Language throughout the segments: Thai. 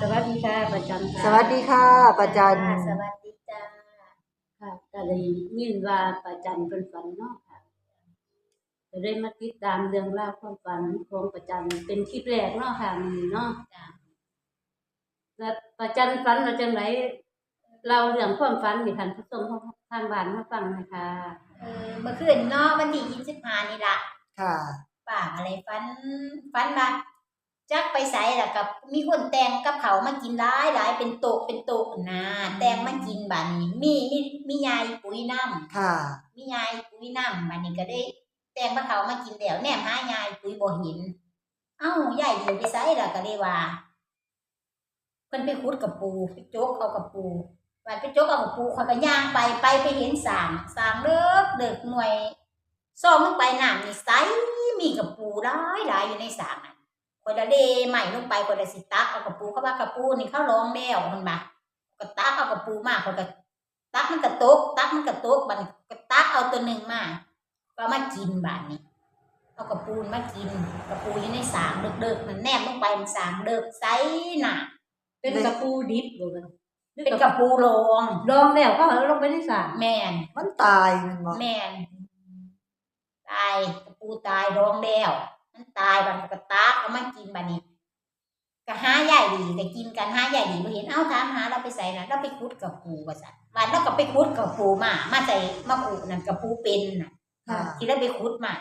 สวัสดีค่ะประจันค่ะสวัสดีค่ะประจัน สวัสดีจ้าค่ะก็เลยยินว่าประจันเป็นฝันเนาะค่ะก็ได้มาติดตามเรื่องราวความฝันของประจันเป็นคลิปแรกเนาะค่ะมื้อนี้เนาะจ้าแล้วประจันฝันว่าจังไดเราเรื่องความฝันนี่ท่านผู้ชมทางบ้านมาฟังหนะคะเออเมื่อคืนเนาะวันที่ยี่สิบห้านี่ล่ะค่ะป้าอะไรฟันฟันมา จักไปใส่ล่ะกับมีคนแต่งกับเขาวมากินหลายหลายเป็นโต๊ะเป็นโต๊ะนะแต่งมากินบาดนี้ มีมีมียายปุ๋ยน้ำค่ะ มียายปุ๋ยน้ำบาดนี้ก็ได้ แต่งมาเขาวมากินแล้วแนมหายายปุ๋ยบ่เห็นเอ้ายายเดียวไปใส่ล่ะก็เลยว่าเพิ่นไปขุดกับปูไปโจกเอากับปูว่าไปโจกเอากับปูข่อยก็ย่างไปไปไปเห็นสางสางเลิกเลิกหน่วยซ่อมลงไปน้ำนี่ใสมีกับปูหลายหลายอยู่ในสางน่ะ ข่อยละเลใหม่ลงไปข่อยละสิตักเอากับปูเขาว่ากับปูนี่เขาร้องแล้วมันบ่าก็ตักเอากับปูมาข่อยก็ตักมันก็ตกตักมันก็ตกบัดนี้ก็ตักเอาตัวหนึงมาก็เอามากินบาดนี้เอากระปูนมากินกระปูอยู่ในสางเดิกๆมันแนบลงไปมันสางเดิกไซหนาเป็นกระปูดิบบ่กันหรือเป็นกระปูโลงลองแล้วก็เอาลงไปในสระแม่นมันตายแมันบ่แม่นตายกระปูตายร้องแล้ว มันตายบัดนก็ตากเอามากินบัดนี้ก็หาใหญ่ดีก็กินกันหาใหญ่ดีบ่เห็นเอ้าถามหาเราไปใส่น่ะเราไปคุดกับปูว่าซั่นบัดเราก็ไปคุดกับปูมา มาใส่มาปูนั่นกับปูเป็นน่ะค่ะที่เราไปคุดมา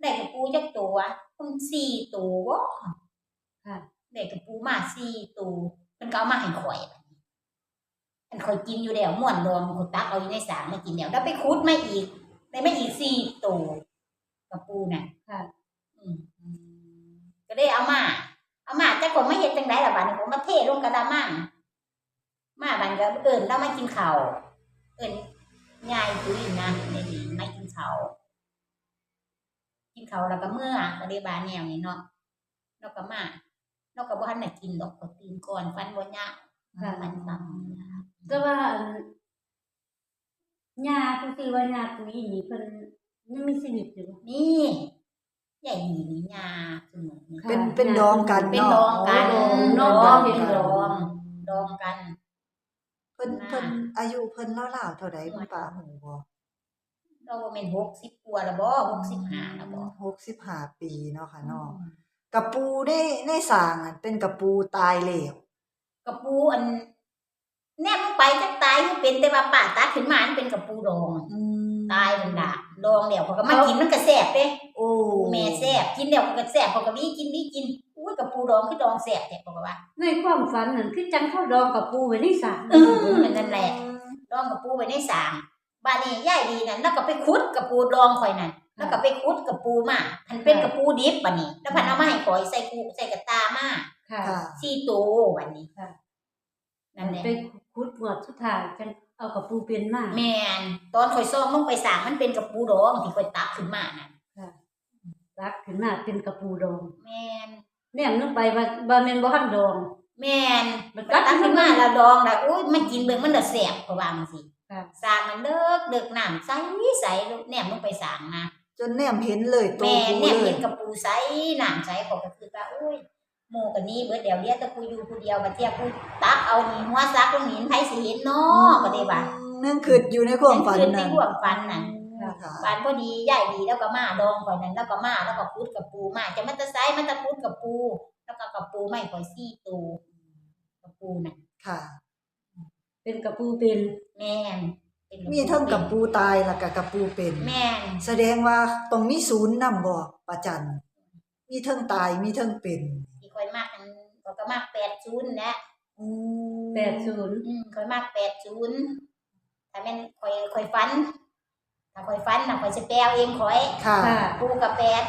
ได้กับปูจักตัวมันสี่ตัวบ่ค่ะได้กับปูมาสี่ตัวมันก็เอามาให้ข่อยบัดนี้มันข่อยกินอยู่แล้วม่วนรวมข่อยตักเอาอยู่ในสางมากินแล้วแล้วไปคุดมาอีกได้มาอีกสี่ตัวกับปูน่ะค่ะอืม ก็ได้เอามาเอามาจักคนไม่เห็นจังไดล่ะบัดนี้ผมมาเทลงกระดามังมาบัดก็เอิ้นแล้วมากินข้าวเอิ้นยายปุ้ยนะได้ดีไม่กินข้าวกินข้าวแล้วก็เมื่อก็ได้บาแนวนี้เนาะแล้วก็มาแล้วก็บ่ทันได้กินดอกก็ตื่นก่อนฟันบ่ยากค่ะฟันซ้ำนะคะแต่ว่าอันยาก็คือว่ายาปุ๋ยนี่เพิ่นยังมีชีวิตอยู่บ่นี่ ใหญ่หนีนี่ยาเสมอนี่เป็นค่ะเป็นดองกันเป็นเนาะดองกันดองดองดองเป็นดดอองงดองกัน เพิ่นเพิ่นอายุเพิ่นเล่าวๆเท่าใดคุณป้าหูบ่เราบ่แม่น60กว่าแล้วบ่65แล้วบ่65 ปีเนาะค่ะเนาะกระปูในในสางอะเป็นกระปูตายแล้วกระปูอันแนบลงไปจักตายคือเป็นแต่ว่าป้าตักขึ้นมามันเป็นกระปูดอง อืมตายมันล่ะดองแล้วเขาก็มากินมันก็แซ่บเด้โอ้ปู แม่แซ่บกินแล้วเขาก็แซ่บเขาก็วิกินวิกินอุ้ยกระปูดองคือดองแซ่บแท้เขาก็ว่าในความฝันนั่นคือจังเข้าดองกับปูไว้ในสระเออนั่นแหละดองกระปูไว้ในสางบ้านนี้ยายดีนั่นแล้วก็ไปขุดกระปูดองข่อยนั่นแล้วก็ไปขุดกระปูมาพันเป็นกระปูดิบบัดนี้ แล้วพันเอามาให้ข่อยใส่กูใส่กระตามาค่ะค่ะสี่ตัวบัดนี้ค่ะนั่นแหละไปคุดหมวดสุดท้ายจังเอากับปูเป็นมาแม่นตอนข่อยซ่อมลงไปสางมันเป็นกระปูดองที่ข่อยตักขึ้นมาน่ะค่ะ รักขึ้นมาเป็นกระปูดองแม่นแนมลงไปว่าบ่แม่นบ่ทันดอง แม่นมันตักขึ้นมาแล้วดองแล้วอุ้ยมันกินเบิ่งมันน่ะแซ่บเพราะว่ามันสิค่ะสางมันเลิกเลิกน้ำใสใสแนมลงไปสางนะจนแนมเห็นเลยตัวแม่ปูแนมเลเห็ยนกระปูใสน้ำใสเขอยก็คือว่าอุ้ยหมู่กันนี้เบิดเดี๋ยวเรียกแต่กูอยู่ผู้เดียวบัดเที่ยกูตักเอานี่หัวซักลงหินไผสิเห็นเนาะก็ได้ว่านั่นคืออยู่ในความฝันนั่นคือในนั้นความฝันน่ะ ค่ะบานพอดียายดีแล้วก็มาดองข่อยนั้นแล้วก็มาแล้วก็พูดกับปูมาจะมันจะไซมันจะพูดกับปู แล้วก็กับปูไม่ข่อยซี่ตูกับปูน่ะค่ะ เป็นกระปูเป็นแม่นเป็นมีเทั้งกับปูตายแล้วก็กับปูเป็น แม่นแสดงว่าต้องมีศูนย์นำบ่ประจัน มีเทั้งตายมีเทั้งเป็นที่ข่อยมากอันข่อยก็มากแปดศูนย์นะอืม80อืมข่อยมากแปดศูนย์ถ้าแม่นข่อยข่อยฟัน ถ้าข่อยฟันน่ะข่อยจะแปลเอาเองข่อยค่ะ ค่ะปูกับแปด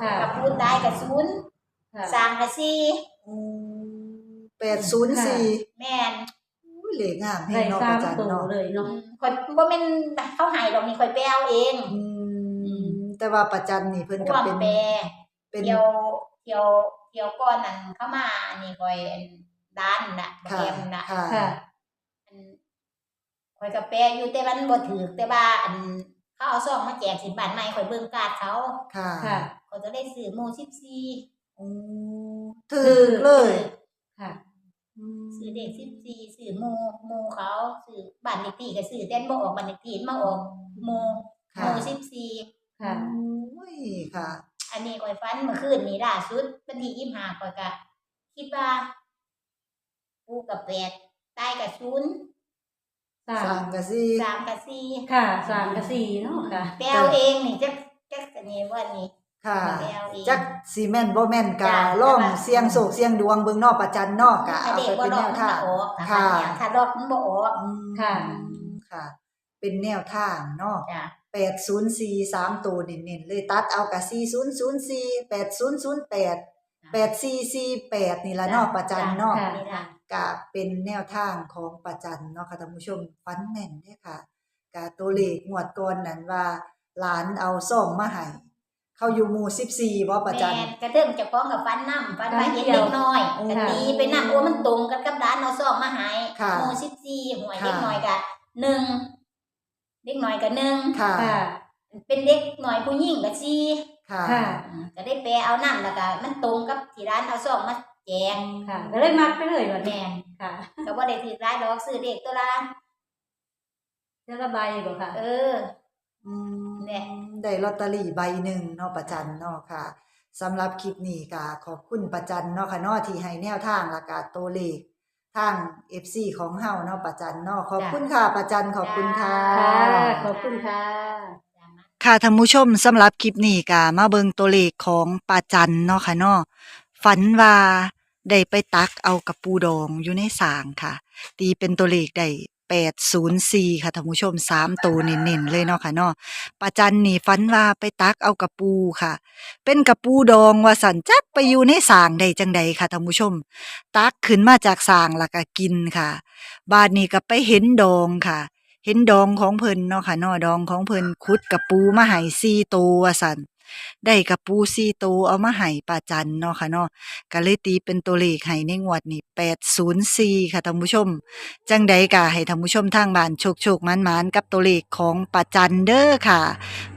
ค่ะกับปูตายกับศูนย์ค่ะสร้างกับสี่แปดศูนย์สี่แม่นอุ้ยเหล็กงามให้ได้เนาะสาประมจันตัวเนาะเลยอืเนาะ มข่อยบ่แม่นเขาให้ดอกนี่ข่อยแปลเอาเองอืมแต่ว่าประจันนี่เพิ่นก็ร่วมเป็นแปรเป็น เที่ยวเที่ยวเที่ยวก่อนนั่นเข้ามานี่ข่อยอันด้านน่ะบ่ค่ะแก้มน่ะค่ะ ค่ะ อันข่อยก็แปลอยู่แต่มันบ่ถูกแต่ว่าอัน เขาเอาซองมาแจกสิบบาทใหม่ข่อยเบิ่งการ์ดเขาค่ะค่ะ ข่อยก็ได้ซื้อหมู่14โอ้ถึกเลยค่ะอซื้อเด็ก14ซื้อหมู่หมู่เขาซื้อบ้านเลขที่ก็ซื้อแต่บ่ออกบ้านเลขที่มาออกหมู่หค่ะมู่14ค่ะโอ้ยค่ะ อันนี้ข่อยฝันเมื่อคืนนี้ล่าสุดวันที่ยี่ห้าข่อยก็คิดว่าปูกับแปดตายกับศูนย์ สาสร้ามงกะสิสามกับสี่ค่ะสามกับสี่เนาะค่ะ แปลวเองนี่จักจักอันนี้ว่านี่ค่ะ แปลวเอง จักสิแม่นบ่แม่นกะจ้ะล่องแต่ว่า เสียงโศกเสียงดวงเบิ่งเนอกประจันเนอกกะถ้าเอาเด็กไปบ่เป็นลแนอกวมันทาก็ง ออกนะค่ะคะถ้าลอกมันบ่ออกอืมค่ะ ค่ะ เป็นแนวทางเนาะ จ้ะ804 3ตัวเน้นๆเลยตัดเอากะ4004 8008 8448นี่ ล่ะเนาะประจันเนาะค่ะนี่ล่ะกะเป็นแนวทางของประจันเนาะค่ะท่านผู้ชมฟันแม่นเด้อค่ะกะตัวเลขงวดก่อนนั้นว่าหลานเอาซ่องมาให้เข้าอยู่หมู่14บ่ประจันแม่นกระเทิงเจ้าของกับฟันน้ำฟันว่าเห็นฟันเกี่ยวเด็กน้อยโอ้ก็ตีไปนำโอ้มันตรงกันกับร้านเอาซองมาให้ค่ะหมู่14หวยค่ะเด็กน้อยก็หนึ่งเด็กน้อยก็หนึ่งค่ะค่ะเป็นเด็กหน่อยผู้หญิงก็สี่ ค่ะค่ะอืมก็ได้แปลเอานั่นแล้วก็มันตรงกับที่ร้านเอาซองมาแจกค่ะก็เลยมัดไปเลยวันแมนี้นค่ะก็บ่ได้ถือร้ายดอกซื้อเด็กตัวละจะระบายบ่ค่ะ เออ อืมเนี่ย ได้ลอตเตอรี่ใบหนึ่งเนาะประจันเนาะค่ะสำหรับคลิปนี้ก็ขอบคุณประจันเนาะค่ะเนาะที่ให้แนวทางและก็ตัวเลขทาง FC ของเฮาเนาะประจันเนาะขอบคุณค่ะประจันขอบคุณค่ะ ค่ะ ขอบคุณค่ะ ค่ะท่านผู้ชมสำหรับคลิปนี้ก็มาเบิงตัวเลขของปาจันเนาะค่ะเนาะฝันว่าได้ไปตักเอากับปูดองอยู่ในสางค่ะ ตีเป็นตัวเลขได้804ค่ะท่านผู้ชม3ตัวเน้นๆเลยเนาะค่ะเนาะปาจันนี่ฝันว่าไปตักเอากับปูค่ะ เป็นกับปูดองว่าสันจักไปอยู่ในสางได้จังใดค่ะท่านผู้ชม ตักขึ้นมาจากสางแล้วก็กินค่ะ บาดนี้ก็ไปเห็นดองค่ะ เห็นดองของเพิ่นเนาะค่ะเนาะดองของเพิ่นขุดกับปูมาให้4ตัวว่าซั่นได้กับปู4ตัวเอามาให้ป้าจันเนาะค่ะเนาะก็เลยตีเป็นตัวเลขให้ในงวดนี้804ค่ะท่านผู้ชม จังใดก็ให้ท่านผู้ชมทางบ้านโชคๆมานๆกับตัวเลขของป้าจันเด้อค่ะ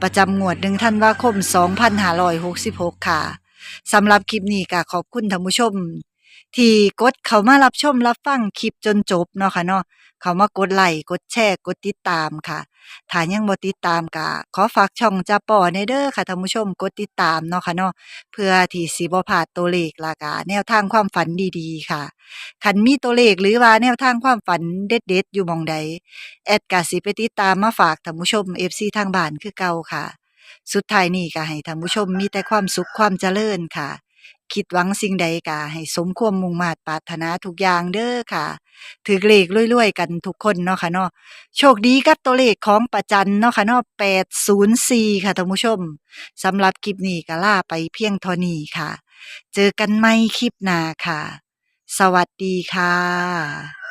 ประจำงวด1ธันวาคม2566ค่ะสำหรับคลิปนี้ก็ขอบคุณท่านผู้ชม ที่กดเข้ามารับชมรับฟังคลิปจนจบเนาะค่ะเนาะเขามากดไลค์กดแชร์กดติดตามค่ะถ้ายังบ่ติดตามก็ขอฝากช่องจาป่อในเด้อค่ะท่านผู้ชมกดติดตามเนาะค่ะเนาะเพื่อที่สิบ่พลาดตัวเลขและก็แนวทางความฝันดีๆค่ะคันมีตัวเลขหรือว่าแนวทางความฝันเด็ดๆอยู่หมองใดแอดก็สิไปติดตามมาฝากท่านผู้ชม FC ทางบ้านคือเก่าค่ะ สุดท้ายนี้ก็ให้ท่านผู้ชมมีแต่ความสุขความเจริญค่ะ คิดหวังสิ่งใดก็ให้สมความมุ่งมา่ปรารถนาทุกอย่างเด้อค่ะ ถือเลขรวยๆ กันทุกคนเนาะค่ะเนาะโชคดีกับตัวเลขของประจันเนาะค่ะเนาะ804 ค่ะท่านผู้ชมสำหรับคลิปนี้ก็ลาไปเพียงเท่านี้ค่ะ เจอกันใหม่คลิปหน้าค่ะ สวัสดีค่ะ